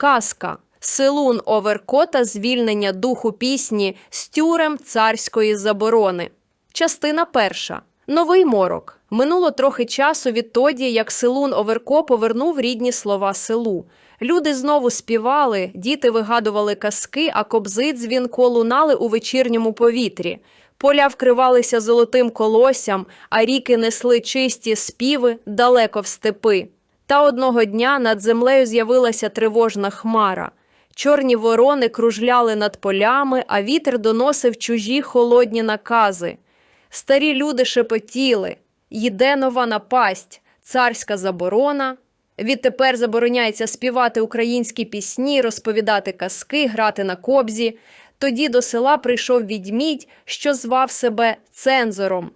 Казка. Силун Оверкота звільнення духу пісні з тюрем царської заборони. Частина перша. Новий морок. Минуло трохи часу відтоді, як Силун Оверко повернув рідні слова селу. Люди знову співали, діти вигадували казки, а кобзи дзвінко лунали у вечірньому повітрі. Поля вкривалися золотим колоссям, а ріки несли чисті співи далеко в степи. Та одного дня над землею з'явилася тривожна хмара. Чорні ворони кружляли над полями, а вітер доносив чужі холодні накази. Старі люди шепотіли, йде нова напасть, царська заборона. Відтепер забороняється співати українські пісні, розповідати казки, грати на кобзі. Тоді до села прийшов відьмідь, що звав себе цензором.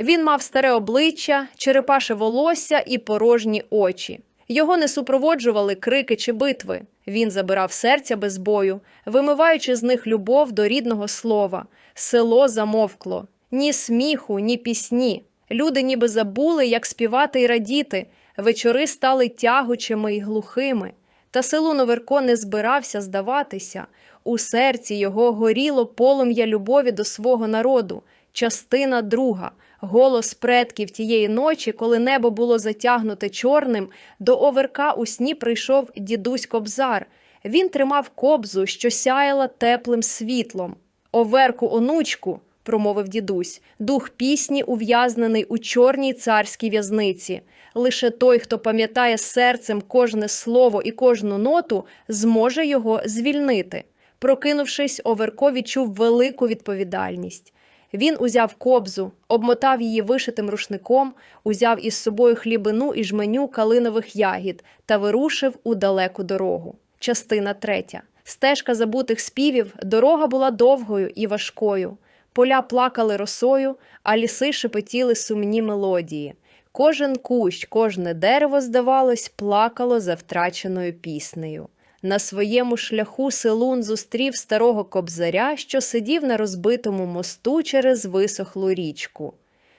Він мав старе обличчя, черепаше волосся і порожні очі. Його не супроводжували крики чи битви. Він забирав серця без бою, вимиваючи з них любов до рідного слова. Село замовкло. Ні сміху, ні пісні. Люди ніби забули, як співати і радіти. Вечори стали тягучими й глухими. Та селу Новерко не збирався здаватися. У серці його горіло полум'я любові до свого народу. Частина друга. Голос предків тієї ночі, коли небо було затягнуте чорним, до оверка у сні прийшов дідусь Кобзар. Він тримав кобзу, що сяяла теплим світлом. Оверку, онучку, промовив дідусь, дух пісні ув'язнений у чорній царській в'язниці. Лише той, хто пам'ятає серцем кожне слово і кожну ноту, зможе його звільнити. Прокинувшись, Оверко відчув велику відповідальність. Він узяв кобзу, обмотав її вишитим рушником, узяв із собою хлібину і жменю калинових ягід та вирушив у далеку дорогу. Частина третя. Стежка забутих співів, дорога була довгою і важкою. Поля плакали росою, а ліси шепотіли сумні мелодії. Кожен кущ, кожне дерево, здавалось, плакало за втраченою піснею. На своєму шляху Селун зустрів старого кобзаря, що сидів на розбитому мосту через висохлу річку.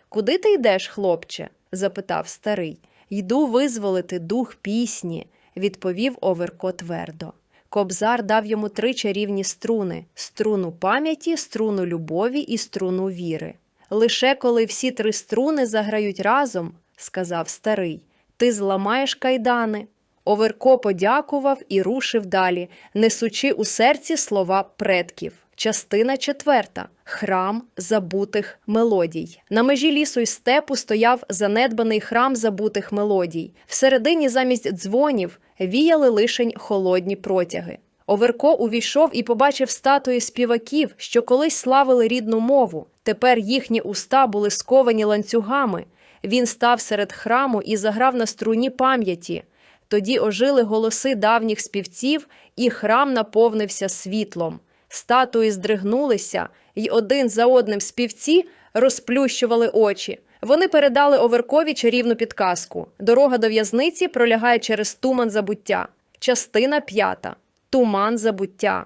Куди ти йдеш, хлопче? запитав старий. Йду визволити дух пісні, відповів Оверко твердо. Кобзар дав йому три чарівні струни: струну пам'яті, струну любові і струну віри. Лише коли всі три струни заграють разом, сказав старий, ти зламаєш кайдани. Оверко подякував і рушив далі, несучи у серці слова предків. Частина четверта храм забутих мелодій. На межі лісу й степу стояв занедбаний храм забутих мелодій. Всередині замість дзвонів віяли лишень холодні протяги. Оверко увійшов і побачив статуї співаків, що колись славили рідну мову. Тепер їхні уста були сковані ланцюгами. Він став серед храму і заграв на струні пам'яті. Тоді ожили голоси давніх співців, і храм наповнився світлом. Статуї здригнулися, й один за одним співці розплющували очі. Вони передали Оверкові чарівну підказку. Дорога до в'язниці пролягає через туман забуття. Частина п'ята. Туман забуття.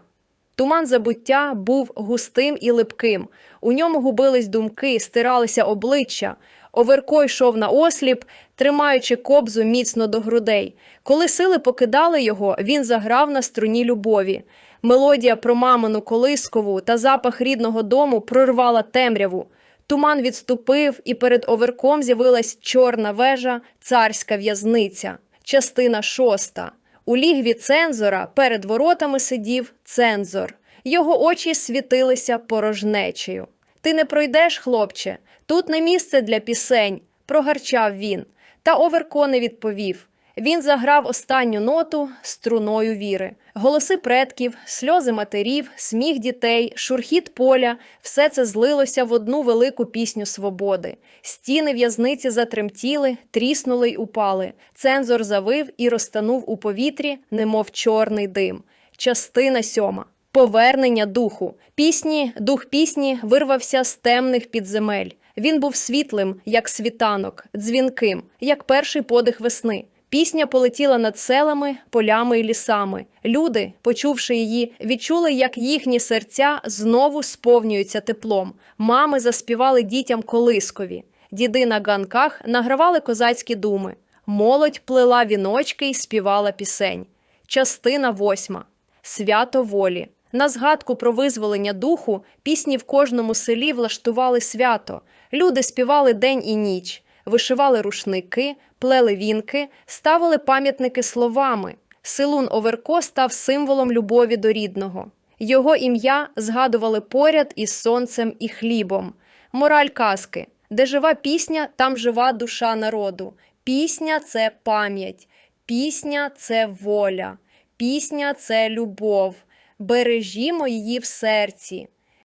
Туман забуття був густим і липким. У ньому губились думки, стиралися обличчя. Оверко йшов на осліп, тримаючи кобзу міцно до грудей. Коли сили покидали його, він заграв на струні любові. Мелодія про мамину колискову та запах рідного дому прорвала темряву. Туман відступив, і перед оверком з'явилась чорна вежа, царська в'язниця. Частина шоста. У лігві цензора перед воротами сидів цензор. Його очі світилися порожнечею. Ти не пройдеш, хлопче, тут не місце для пісень, прогарчав він. Та Оверко не відповів. Він заграв останню ноту струною віри. Голоси предків, сльози матерів, сміх дітей, шурхіт поля все це злилося в одну велику пісню свободи. Стіни в'язниці затремтіли, тріснули й упали. Цензор завив і розтанув у повітрі, немов чорний дим. Частина сьома. Повернення духу. Пісні, дух пісні вирвався з темних підземель. Він був світлим, як світанок, дзвінким, як перший подих весни. Пісня полетіла над селами, полями і лісами. Люди, почувши її, відчули, як їхні серця знову сповнюються теплом. Мами заспівали дітям колискові. Діди на ганках награвали козацькі думи. Молодь плела віночки й співала пісень. Частина восьма. Свято волі. На згадку про визволення духу пісні в кожному селі влаштували свято. Люди співали день і ніч, вишивали рушники, плели вінки, ставили пам'ятники словами. Силун Оверко став символом любові до рідного. Його ім'я згадували поряд із сонцем і хлібом. Мораль казки. Де жива пісня, там жива душа народу. Пісня це пам'ять, пісня це воля, пісня це любов. Бережімо її в серці.